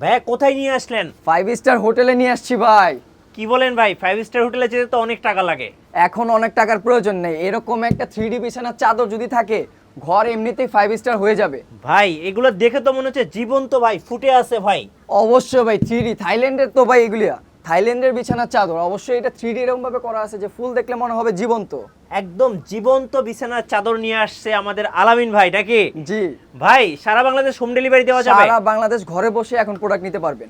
ভাইয়া কোথায় নিয়ে আসলেন? ফাইভ স্টার হোটেলে নিয়ে আসছি ভাই। কি বলেন ভাই? ফাইভ স্টার হোটেলে যেতে তো অনেক টাকা লাগে। এখন অনেক টাকার প্রয়োজন নেই। এরকম একটা থ্রি ডি বিছানার চাদর যদি থাকে ঘর এমনিতেই ফাইভ স্টার হয়ে যাবে। ভাই এগুলো দেখে তো মনে হচ্ছে জীবন্ত ভাই ফুটে আছে ভাই। অবশ্যই ভাই থ্রি ডি থাইল্যান্ডের তো ভাই এগুলিয়া। থাইল্যান্ডের বিছানার চাদর অবশ্যই এটা থ্রি ডি এরকম ভাবে করা আছে যে ফুল দেখলে মনে হবে জীবন্ত। একদম জীবন্ত বিছানার চাদর নিয়ে আসছে আমাদের আলামিন ভাই নাকি? জি। ভাই সারা বাংলাদেশ হোম ডেলিভারি দেওয়া যাবে? সারা বাংলাদেশ ঘরে বসে এখন প্রোডাক্ট নিতে পারবেন।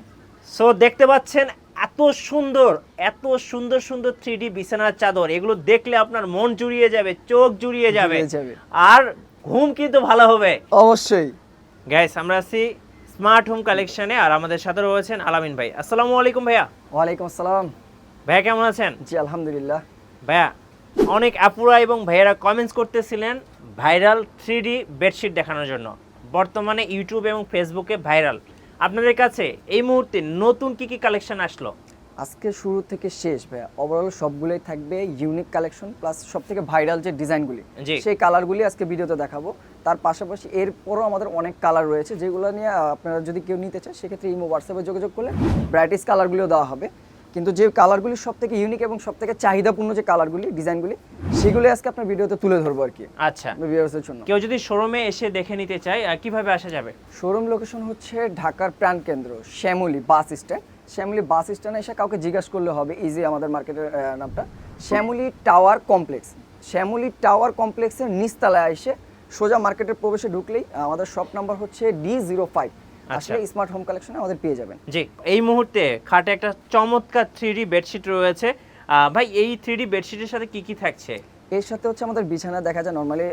সো দেখতে পাচ্ছেন এত সুন্দর এত সুন্দর সুন্দর থ্রি ডি বিছানার চাদর। এগুলো দেখলে আপনার মন জুড়িয়ে যাবে চোখ জুড়িয়ে যাবে। জুড়িয়ে যাবে। আর ঘুম কিন্তু ভালো হবে। অবশ্যই। গ্যাস আমরা আছি স্মার্ট হোম কালেকশনে আর আমাদের সাথে রয়েছেন আলামিন ভাই। আসসালামু আলাইকুম ভাইয়া। ওয়ালাইকুম আসসালাম। ভাইয়া কেমন আছেন? জি আলহামদুলিল্লাহ। ভাইয়া অনেক আপুরা এবং ভাইয়েরা কমেন্টস করতেছিলেন ভাইরাল থ্রি ডি বেডশিট দেখানোর জন্য। বর্তমানে ইউটিউব এবং ফেসবুকে ভাইরাল। আপনাদের কাছে এই মুহূর্তে নতুন কি কি কালেকশন আসলো? আজকে শুরু থেকে শেষ ভাইয়া। ওভারঅল সবগুলোই থাকবে ইউনিক কালেকশন প্লাস সব থেকে ভাইরাল যে ডিজাইনগুলি। সেই কালারগুলি আজকে ভিডিওতে দেখাবো। তার পাশাপাশি এরপরও আমাদের অনেক কালার রয়েছে যেগুলো নিয়ে আপনারা যদি কেউ নিতে চান সেক্ষেত্রে ইমো হোয়াটসঅ্যাপে যোগাযোগ করলে ব্রাইটিস কালারগুলিও দেওয়া হবে। কিন্তু যে কালারগুলি সব থেকে ইউনিক এবং সব থেকে চাহিদাপূর্ণ যে কালারগুলি ডিজাইনগুলি সেগুলি আজকে আপনার ভিডিওতে তুলে ধরবো আর কি। আচ্ছা। ভিউয়ার্সের জন্য। কেউ যদি শোরুমে এসে দেখে নিতে চায় কীভাবে আসা যাবে? শোরুম লোকেশন হচ্ছে ঢাকার প্রাণকেন্দ্র Shyamoli bus stand Shyamoli bus স্ট্যান্ডে এসে কাউকে জিজ্ঞাসা করলে হবে ইজি আমাদের মার্কেটের নামটা। Shyamoli tower complex Shyamoli tower কমপ্লেক্সের নিচতলায় এসে সোজা মার্কেটের প্রবেশে ঢুকলেই আমাদের শপ নাম্বার হচ্ছে ডি জিরো ফাইভ। আসলে স্মার্ট হোম কালেকশনে আমাদের পেয়ে যাবেন। জি এই মুহূর্তে খাটে একটা চমৎকার থ্রি ডি বেডশিট রয়েছে। ভাই এই থ্রি ডি বেডশিটের সাথে কি কি থাকছে? এর সাথে হচ্ছে আমাদের বিছানা দেখা যায় নর্মালি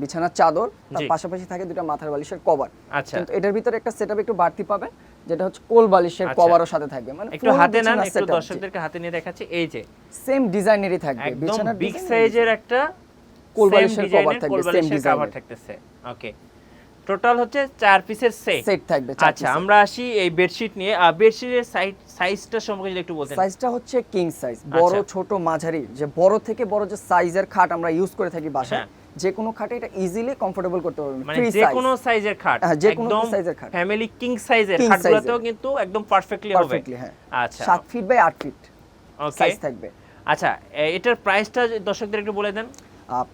বিছানার চাদর। তার পাশাপাশি থাকে দুটো মাথার বালিশের কভার আচ্ছা। এটার ভিতরে একটা সেটআপ একটু বাড়তি পাবেন। যেটা হচ্ছে কোল বালিশের আচ্ছা। কভারও সাথে থাকবে। মানে একটু হাতে নেন একটু দর্শকদেরকে হাতে নিয়ে দেখাচ্ছি। এই যে। সেম ডিজাইনেরই থাকবে। একদম বিগ সাইজের একটা কোল বালিশের এর থাকবে, cover এর। থাকতেছে। ওকে টোটাল হচ্ছে চার পিসের সেট সেট থাকবে আচ্ছা আমরা আসি এই বেডশিট নিয়ে। আর বেডশিটের সাইজ সাইজটা সম্পর্কে যদি একটু বলতেন। সাইজটা হচ্ছে কিং সাইজ বড় আচ্ছা। ছোট মাঝারি। যে বড় থেকে বড় যে সাইজের খাট আমরা ইউজ করে থাকি বাসায় হ্যাঁ। যে কোনো খাটে এটা ইজিলি কমফোর্টেবল করতে পারবেন মানে যে কোনো সাইজের খাট যে কোনো একদম খাট। ফ্যামিলি কিং সাইজের খাটগুলোতেও কিন্তু একদম পারফেক্টলি হবে। পারফেক্টলি হ্যাঁ। আচ্ছা। 7 ফিট বাই 8 ফিট সাইজ থাকবে। আচ্ছা এটার প্রাইসটা দর্শকদের একটু বলে দেন।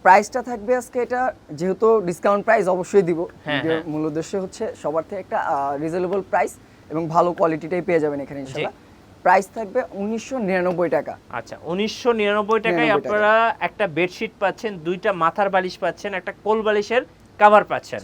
প্রাইসটা থাকবে আজকে এটা যেহেতু ডিসকাউন্ট প্রাইস অবশ্যই দিব। হ্যাঁ, হ্যাঁ। মূল উদ্দেশ্য হচ্ছে সবার থেকে একটা রিজনেবল প্রাইস এবং ভালো কোয়ালিটিটাই পেয়ে যাবেন এখানে ইনশাআল্লাহ। প্রাইস থাকবে উনিশশো নিরানব্বই টাকা। আচ্ছা উনিশশো নিরানব্বই টাকায় আপনারা একটা বেডশিট পাচ্ছেন দুইটা মাথার বালিশ পাচ্ছেন একটা কোল বালিশের কাভার পাচ্ছেন।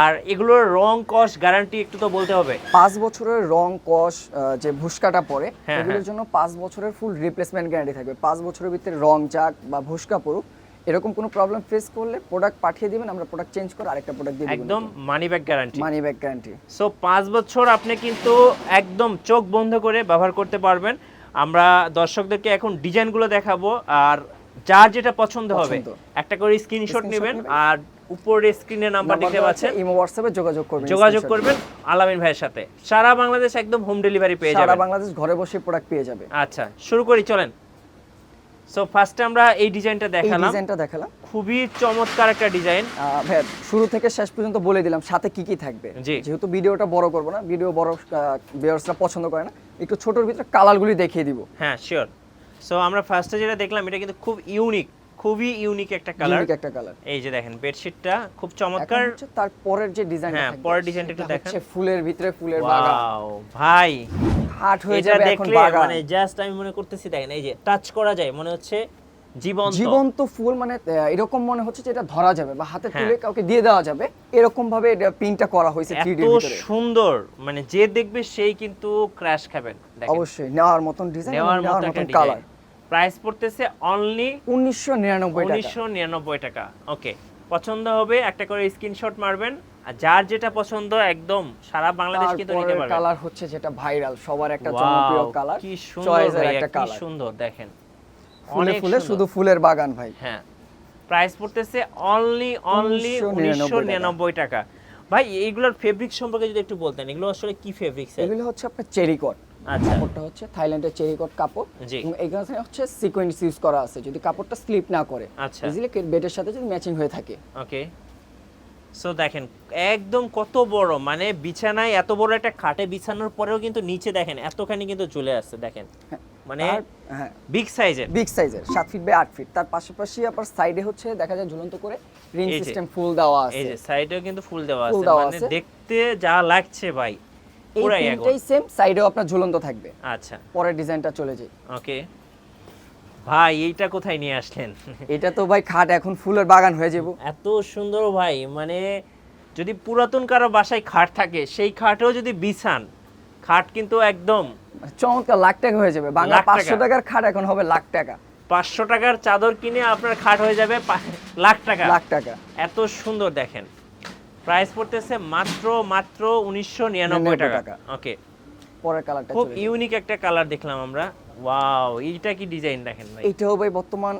আর এগুলোর রং কস গ্যারান্টি একটু তো বলতে হবে। পাঁচ বছরের রং কস যে ভুসকাটা পড়ে হ্যাঁ, এগুলোর হ্যাঁ। জন্য পাঁচ বছরের ফুল রিপ্লেসমেন্ট গ্যারান্টি থাকবে। পাঁচ বছরের ভিতরে রং যাক বা ভুসকা পড়ুক এরকম কোনো প্রবলেম ফেস করলে প্রোডাক্ট পাঠিয়ে দিবেন আমরা প্রোডাক্ট চেঞ্জ করে আরেকটা প্রোডাক্ট দিয়ে দিব একদম money back guarantee money back guarantee so পাঁচ বছর আপনি কিন্তু একদম চোখ বন্ধ করে ব্যবহার করতে পারবেন। আমরা দর্শকদেরকে এখন ডিজাইনগুলো দেখাবো আর যার যেটা পছন্দ হবে। একটা করে স্ক্রিনশট নেবেন। আর উপরে স্ক্রিনে নাম্বার দেখতে পাচ্ছেন। ইমো হোয়াটসঅ্যাপে যোগাযোগ করবেন যোগাযোগ করবেন আলামিন ভাইয়ের সাথে। সারা বাংলাদেশ একদম হোম ডেলিভারি পেয়ে সারা যাবেন। বাংলাদেশ ঘরে বসে প্রোডাক্ট পেয়ে যাবে। আচ্ছা শুরু করি চলেন। সো ফার্স্টে আমরা এই ডিজাইনটা এই দেখালাম। ডিজাইনটা দেখালাম। খুবই চমৎকার একটা ডিজাইন আহ, শুরু থেকে শেষ পর্যন্ত বলে দিলাম সাথে কি কি থাকবে। যেহেতু ভিডিওটা বড় করব না ভিডিও বড় ভিউয়ার্সরা পছন্দ করে না একটু ছোটর ভিতরে কালারগুলি দেখিয়ে দিব। হ্যাঁ শিওর সো আমরা ফার্স্টে যেটা দেখলাম এটা কিন্তু খুব ইউনিক খুবই ইউনিক একটা কালার ইউনিক একটা কালার এই যে দেখেন বেডশিটটা খুব চমৎকার। তার পরের যে ডিজাইন হ্যাঁ, পরের ডিজাইনটা একটু দেখান। ফুলের ভিতরে ফুলের বাগান। ওয়াও ভাই। হাট হয়ে যাবে এখন বাগান। মানে জাস্ট আমি মনে করতেছি দেখেন এই যে টাচ করা যায় মনে হচ্ছে জীবন্ত। জীবন্ত ফুল মানে এরকম মনে হচ্ছে যে এটা ধরা যাবে বা হাতে হ্যাঁ। তুলে কাউকে দিয়ে দেওয়া যাবে। এরকম ভাবে এটা প্রিন্টটা করা হয়েছে এত 3D এর ভিতরে। সুন্দর মানে যে দেখবে সেই কিন্তু ক্র্যাশ খাবেন দেখেন। অবশ্যই নেওয়ার মতন ডিজাইন নেওয়ার মতন কালার প্রাইস পড়তেছে অনলি উনিশশো নিরানব্বই টাকা। উনিশশো নিরানব্বই টাকা। ওকে পছন্দ হবে একটা করে স্ক্রিনশট মারবেন। আর যার যেটা পছন্দ একদম সারা বাংলাদেশ কিন্তু নিতে পারবেন কালার হচ্ছে যেটা ভাইরাল সবার একটা জনপ্রিয় কালার কি সুন্দর একটা কি সুন্দর দেখেন। ফুলে ফুলে শুধু ফুলের বাগান ভাই। হ্যাঁ প্রাইস পড়তেছে অনলি অনলি উনিশশো নিরানব্বই টাকা। ভাই এইগুলোর ফেব্রিক সম্পর্কে যদি একটু বলতেন এগুলো আসলে কি ফেব্রিক্স এগুলো হচ্ছে আপনার চেরিকট কাপড়টা হচ্ছে থাইল্যান্ডের চেরিকট কাপড়। এবং এখানে হচ্ছে সিকোয়েন্স ইউজ করা আছে যদি কাপড়টা স্লিপ না করে। আচ্ছা। ইজিলি বেডের সাথে যদি ম্যাচিং হয়ে থাকে। ওকে সো দেখেন একদম কত বড় মানে বিছানায় এত বড় একটা খাটে বিছানোর পরেও কিন্তু নিচে দেখেন এতখানি কিন্তু চলে আসছে দেখেন। মানে হ্যাঁ। বিগ সাইজের বিগ সাইজের সাত ফিট বাই আট ফিট তার পাশাপাশি আবার সাইডে হচ্ছে দেখা যায় ঝুলন্ত করে রিং সিস্টেম ফুল দেওয়া এই যে সাইডেও কিন্তু ফুল দেওয়া আছে। মানে আছে। দেখতে যা লাগছে ভাই। এই পুরাই একদম তিনটাই সেম সাইডেও আপনার ঝুলন্ত থাকবে। আচ্ছা। পরের ডিজাইনটা চলে যাই। ওকে। ভাই এইটা কোথায় নিয়ে আসলেন? এটা তো ভাই খাট এখন ফুলের বাগান হয়ে যাব। এত সুন্দর ভাই মানে যদি পুরাতন কারও বাসায় খাট থাকে সেই খাটেও যদি বিছান খাট কিন্তু একদম চমৎকার লাখ টাকা হয়ে যাবে। বাংলা পাঁচশো টাকার খাট এখন হবে লাখ টাকা। পাঁচশো টাকার চাদর কিনে আপনার খাট হয়ে যাবে লাখ টাকা। লাখ টাকা। এত সুন্দর দেখেন। প্রাইস পড়তেছে মাত্র মাত্র উনিশশো নিরানব্বই টাকা। ওকে পরের কালারটা খুব ইউনিক একটা কালার দেখলাম আমরা। ওয়াও এইটা কি ডিজাইন দেখেন ভাই? এইটাও ভাই বর্তমান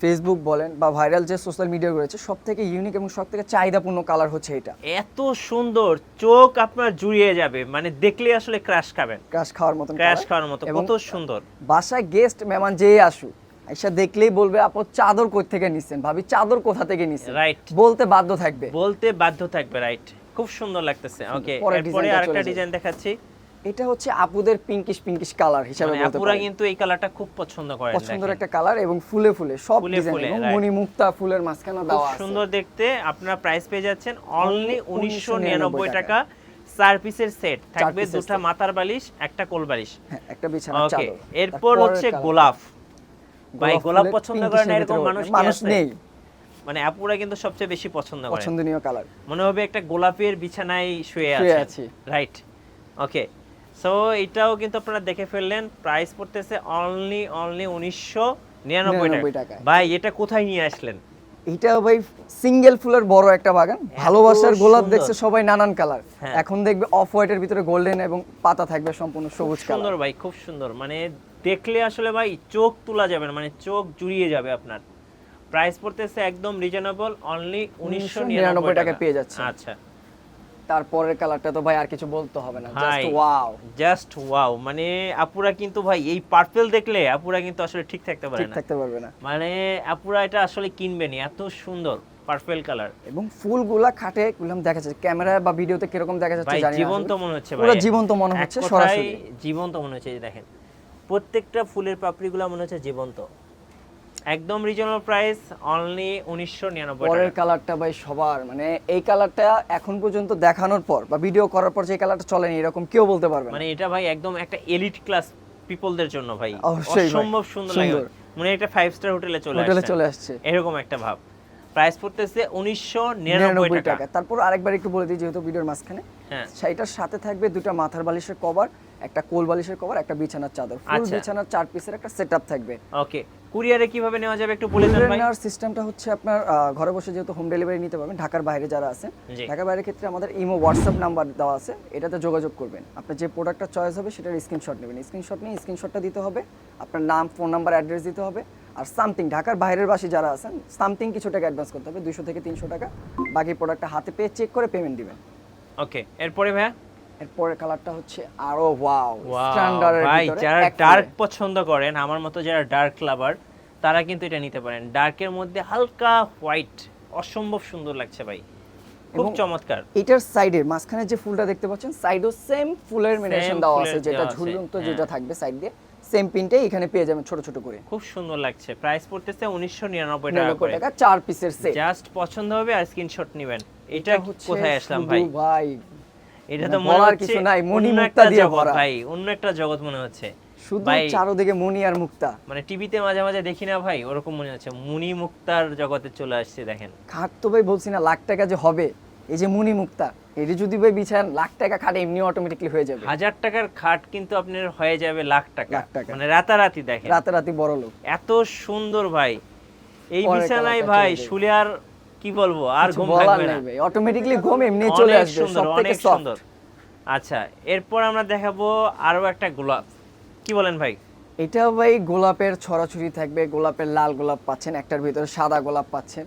ফেসবুক বলেন বা ভাইরাল যে সোশ্যাল মিডিয়া রয়েছে সব থেকে ইউনিক এবং সব থেকে চাহিদাপূর্ণ কালার হচ্ছে এটা। এত সুন্দর চোখ আপনার জুড়িয়ে যাবে। মানে দেখলে আসলে ক্র্যাশ খাবেন। ক্রাশ খাওয়ার মতো ক্র্যাশ খাওয়ার মতো কত সুন্দর। বাসায় গেস্ট মেহমান যে আসুক আইসা দেখলেই বলবে আপু চাদর কোথা থেকে নিছেন ভাবি? চাদর কোথা থেকে নিছেন? Right. বলতে বাধ্য থাকবে। বলতে বাধ্য থাকবে রাইট খুব সুন্দর লাগতেছে। ওকে এরপরে আরেকটা ডিজাইন দেখাচ্ছি। এটা হচ্ছে আপুদের পিঙ্কিশ পিঙ্কিশ কালার হিসাবে মানে বলতে আপুরা কিন্তু এই কালারটা খুব পছন্দ করেন পছন্দের একটা কালার এবং ফুলে ফুলে সব ডিজাইন এবং. মণি মুক্তা ফুলের মাঝখানে খুব দেওয়া আছে। সুন্দর দেখতে আপনারা প্রাইস পেয়ে যাচ্ছেন অনলি উনিশশো 1999 নিরানব্বই টাকা। চার পিসের সেট থাকবে দুটা মাথার বালিশ একটা কোল বালিশ। হ্যাঁ একটা বিছানার চাদর। এরপর হচ্ছে গোলাপ। ভাই গোলাপ পছন্দ না এর এরকম মানুষ মানুষ নেই। মানে আপুরা কিন্তু সবচেয়ে বেশি পছন্দ করে পছন্দনীয় কালার মনে হবে একটা গোলাপের বিছানায় শুয়ে আছে। রাইট ওকে সো এটাও কিন্তু আপনারা দেখে ফেললেন। প্রাইস পড়তেছে অনলি অনলি উনিশশো নিরানব্বই টাকা। ভাই এটা কোথায় নিয়ে আসলেন? এটা ভাই সিঙ্গেল ফুলের বড় একটা বাগান। ভালোবাসার গোলাপ দেখছে সবাই নানান কালার হ্যাঁ। এখন দেখবে অফ হোয়াইটের ভিতরে গোল্ডেন এবং পাতা থাকবে সম্পূর্ণ সবুজ সুন্দর ভাই খুব সুন্দর। মানে দেখলে আসলে ভাই চোখ তোলা যাবে না মানে চোখ জুড়িয়ে যাবে আপনার। প্রাইস পড়তেছে একদম রিজনেবল অনলি উনিশশো 1999 নিরানব্বই টাকা পেয়ে যাচ্ছেন। আচ্ছা। তারপরের কালারটা তো ভাই আর কিছু বলতে হবে না জাস্ট ওয়াও জাস্ট ওয়াও মানে আপুরা কিন্তু ভাই এই পার্পেল দেখলে আপুরা কিন্তু আসলে ঠিক থাকতে পারে ঠিক না। থাকতে পারবে না। মানে আপুরা এটা আসলে কিনবেনি এত সুন্দর পার্পেল কালার এবং ফুলগুলা খাটে গুলাম দেখা যাচ্ছে ক্যামেরা বা ভিডিওতে কীরকম দেখা যাচ্ছে জানি না জীবন্ত। মনে হচ্ছে পুরো ভাই। জীবন্ত মনে হচ্ছে সরাসরি। জীবন্ত মনে হচ্ছে এই দেখেন। প্রত্যেকটা ফুলের পাপড়িগুলো মনে হচ্ছে জীবন্ত। একদম রিজনেবল প্রাইস অনলি উনিশশো নিরানব্বই পরের কালারটা ভাই সবার মানে এই কালারটা এখন পর্যন্ত দেখানোর পর বা ভিডিও করার পর যে কালারটা চলেনি এরকম কেউ বলতে পারবে মানে এটা ভাই একদম একটা এলিট ক্লাস পিপলদের জন্য ভাই। অসম্ভব সুন্দর লাগে। মানে একটা ফাইভ স্টার হোটেলে চলে হোটেলে চলে আসছে। এরকম একটা ভাব। প্রাইস পড়তেছে উনিশশো নিরানব্বই টাকা। তারপর আরেকবার একটু বলে দিই যেহেতু ভিডিওর মাঝখানে। হ্যাঁ। সেইটার সাথে থাকবে দুটো মাথার বালিশের কভার একটা কোল বালিশের কভার একটা বিছানার চাদর। ফুল আচ্ছা। বিছানার চার পিসের একটা সেটআপ থাকবে। ওকে। কুরিয়ারে কীভাবে নেওয়া যাবে একটু বলে দেন ভাই। নেওয়ার সিস্টেমটা হচ্ছে আপনার ঘরে বসে যেহেতু হোম ডেলিভারি নিতে পারবেন ঢাকার বাইরে যারা আছেন। ঢাকার বাইরের ক্ষেত্রে আমাদের ইমো হোয়াটসঅ্যাপ নাম্বার দেওয়া আছে এটাতে যোগাযোগ করবেন। আপনার যে প্রোডাক্টটা চয়েস হবে সেটার স্ক্রিনশট নেবেন। স্ক্রিনশট নিয়ে স্ক্রিনশটটা দিতে হবে আপনার নাম ফোন নাম্বার অ্যাড্রেস দিতে হবে আর সামথিং ঢাকার বাইরের বাসী যারা আছেন সামথিং কিছু টাকা অ্যাডভান্স করতে হবে দুশো থেকে তিনশো টাকা। বাকি প্রোডাক্টটা হাতে পেয়ে চেক করে পেমেন্ট দিবেন। ওকে এরপরে ভাইয়া? এরপরের কালারটা হচ্ছে আরও ওয়াও Wow, স্ট্যান্ডার্ডের ভাই যারা ডার্ক পছন্দ করেন আমার মতো যারা ডার্ক লাভার তারা কিন্তু এটা নিতে পারেন। ডার্কের মধ্যে হালকা হোয়াইট অসম্ভব সুন্দর লাগছে ভাই। খুব চমৎকার। এটার সাইডে মাঝখানে যে ফুলটা দেখতে পাচ্ছেন সাইডও সেম ফুলের মেডিটেশন দেওয়া আছে যেটা ঝুলন্ত হ্যাঁ। যেটা থাকবে সাইড দিয়ে। সেম পিনটাই এখানে পেয়ে যাবেন ছোট ছোট করে। খুব সুন্দর লাগছে। প্রাইস পড়তেছে উনিশশো নিরানব্বই টাকা করে। টাকা চার পিসের সেট জাস্ট পছন্দ হবে আর স্ক্রিনশট নেবেন। এটা কোথায় আসলাম ভাই? ভাই। এটা তো মানে মনে হচ্ছে কিছু নাই, অন্য মুক্তা দিয়ে ভরা। ভাই অন্য একটা জগৎ মনে হচ্ছে। শুধু চারোদিকে মনি আর মুক্তা। মানে টিভিতে মাঝে মাঝে দেখি না ভাই ওরকম মনে হচ্ছে। মুনি মুক্তার জগতে চলে আসছে দেখেন। খাট তো ভাই বলছি না লাখ টাকা যে হবে এই যে মুনি মুক্তা। এটি যদি ভাই বিছান লাখ টাকা খাটে এমনি অটোমেটিকলি হয়ে যাবে। হাজার টাকার খাট কিন্তু আপনার হয়ে যাবে লাখ টাকা। লাখ টাকা। মানে রাতারাতি দেখেন। রাতারাতি বড় লোক। এত সুন্দর ভাই। এই বিছানায় ভাই শুলে আর কি বলব আর ঘুম থাকবে না। অটোমেটিকলি ঘুম এমনি চলে আসবে সুন্দর অনেক সুন্দর। আচ্ছা এরপর আমরা দেখাবো আরও একটা গোলাপ। কি বলেন ভাই? এটা ভাই গোলাপের ছড়াছড়ি থাকবে গোলাপের লাল গোলাপ পাচ্ছেন একটার ভিতরে সাদা গোলাপ পাচ্ছেন।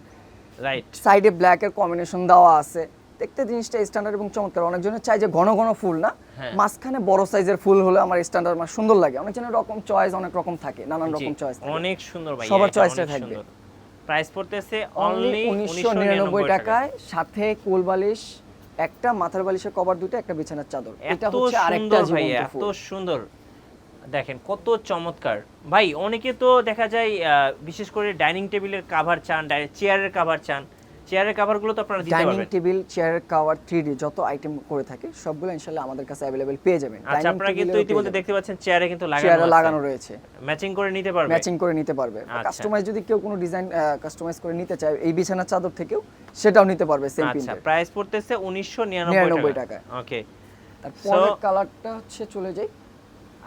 রাইট সাইডে ব্ল্যাক এর কম্বিনেশন দেওয়া আছে। দেখতে জিনিসটা স্ট্যান্ডার্ড এবং চমৎকার। অনেকজনের চাই যে ঘন ঘন ফুল না হ্যাঁ। মাঝখানে বড় সাইজের ফুল হলে আমার স্ট্যান্ডার্ড আমার সুন্দর লাগে। অনেকজনের রকম চয়েস অনেক রকম থাকে নানান রকম চয়েস অনেক সুন্দর ভাই সবার এটা choice টা অনেক থাকবে। প্রাইস পড়তেছে অনলি অনলি উনিশশো নিরানব্বই টাকায় সাথে কোল বালিশ একটা মাথার বালিশের কভার দুটো একটা বিছানার চাদর। এটা হচ্ছে আরেকটা ভাই এত সুন্দর। দেখেন কত চমৎকার। ভাই অনেকে তো দেখা যায় বিশেষ করে ডাইনিং টেবিলের কাভার চান চেয়ারের কাভার চান চেয়ারের কাভারগুলো তো আপনারা দিতে পারবেন। Dining table chair cover three যত আইটেম করে থাকে সবগুলো ইনশাল্লাহ আমাদের কাছে অ্যাভেলেবেল পেয়ে যাবেন। আচ্ছা আপনারা কিন্তু ইতিমধ্যে দেখতে পাচ্ছেন চেয়ারে কিন্তু চেয়ারে লাগানো লাগানো রয়েছে। ম্যাচিং করে নিতে পারবে? ম্যাচিং করে নিতে পারবে। আচ্ছা। কাস্টমাইজ যদি কেউ কোনো ডিজাইন কাস্টমাইজ করে নিতে চায় এই বিছানার চাদর থেকেও সেটাও নিতে পারবে সেম আচ্ছা প্রিন্টের প্রাইস পড়তেছে 1999 99 টাকা। ওকে তারপরের কালারটা হচ্ছে চলে যাই।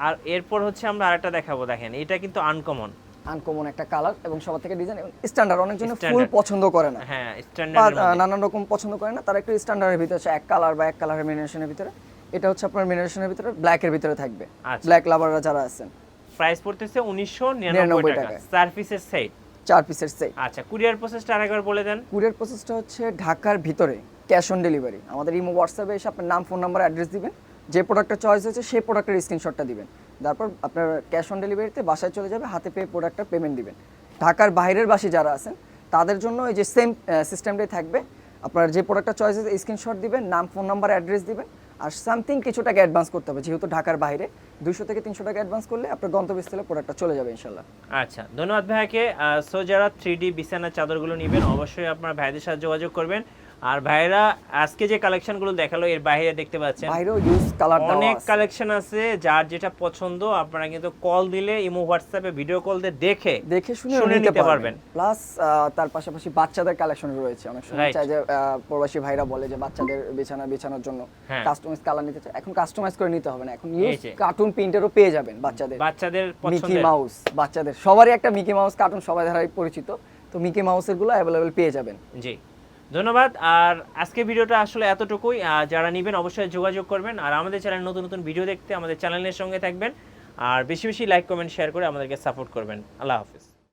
আর এরপর হচ্ছে আমরা আরেকটা দেখাবো দেখেন। এটা কিন্তু আনকমন আনকমন একটা কালার এবং সবার থেকে ডিজাইন এবং স্ট্যান্ডার্ড অনেকজন ফুল পছন্দ করে না। হ্যাঁ স্ট্যান্ডার্ড নানান রকম পছন্দ করে না তারা একটু স্ট্যান্ডার্ডের ভিতরে আছে এক কালার বা এক কালারের মিনারেশনের ভিতরে। এটা হচ্ছে আপনার মিনারেশনের ভিতরে ব্ল্যাকের ভিতরে থাকবে। আচ্ছা। ব্ল্যাক লাভাররা যারা আছেন। প্রাইস পড়তেছে 1999 99 টাকা। পিসের সেট চার পিসের সেট আচ্ছা কুরিয়ার প্রসেসটা আরেকবার বলে দেন। কুরিয়ার প্রসেসটা হচ্ছে ঢাকার ভিতরে ক্যাশ অন ডেলিভারি আমাদের ইমো হোয়াটসঅ্যাপে এসে আপনার নাম ফোন নাম্বার অ্যাড্রেস দিবেন। যে প্রোডাক্টটা চয়েস হয়েছে সেই প্রোডাক্টের স্ক্রিনশটটা দিবেন। তারপর আপনার ক্যাশ অন ডেলিভারিতে বাসায় চলে যাবে, হাতে পেয়ে প্রোডাক্টটা পেমেন্ট দিবেন। ঢাকার বাইরের বাসী যারা আছেন, তাদের জন্য এই যে সেম সিস্টেমটাই থাকবে। আপনার যে প্রোডাক্টটা চয়েস হয়েছে স্ক্রিনশট দিবেন, নাম ফোন নাম্বার অ্যাড্রেস দিবেন, আর সামথিং কিছু টাকা অ্যাডভান্স করতে হবে, যেহেতু ঢাকার বাইরে। দুশো থেকে তিনশো টাকা অ্যাডভান্স করলে আপনার গন্তব্যস্থলে প্রোডাক্টটা চলে যাবে, ইনশাল্লাহ। আচ্ছা ধন্যবাদ ভাইয়াকে। সো যারা থ্রি ডি বিছানার চাদরগুলো নেবেন, অবশ্যই আপনার ভাইদের সাথে যোগাযোগ করবেন। আর ভাইরা আজকে যে কালেকশনগুলো দেখাল এর বাইরে দেখতে পাচ্ছেন বাইরেও ইউজ কালার অনেক কালেকশন আছে যার যেটা পছন্দ আপনারা কিন্তু কল দিলে ইমো হোয়াটসঅ্যাপে ভিডিও কল দিয়ে দেখে দেখে শুনে নিতে পারবেন। প্লাস তার পাশাপাশি বাচ্চাদের কালেকশন রয়েছে। অনেক সময় চাই যে প্রবাসী ভাইরা বলে যে বাচ্চাদের বিছানা বিছানোর জন্য হ্যাঁ। কাস্টমাইজ কালার নিতে চায়। এখন কাস্টমাইজ করে নিতে হবে না। এখন যে। কার্টুন প্রিন্টেরও পেয়ে যাবেন বাচ্চাদের। বাচ্চাদের মিকি মাউস বাচ্চাদের। সবারই একটা মিকি মাউস কার্টুন সবাই ধারাই পরিচিত। তো মিকি মাউসেরগুলো অ্যাভেলেবেল পেয়ে যাবেন। জি। ধন্যবাদ। আর আজকে ভিডিওটা আসলে এতটুকুই। যারা নেবেন অবশ্যই যোগাযোগ করবেন। আর আমাদের চ্যানেল নতুন নতুন ভিডিও দেখতে আমাদের চ্যানেলের সঙ্গে থাকবেন। আর বেশি বেশি লাইক, কমেন্ট, শেয়ার করে আমাদেরকে সাপোর্ট করবেন। আল্লাহ হাফিজ।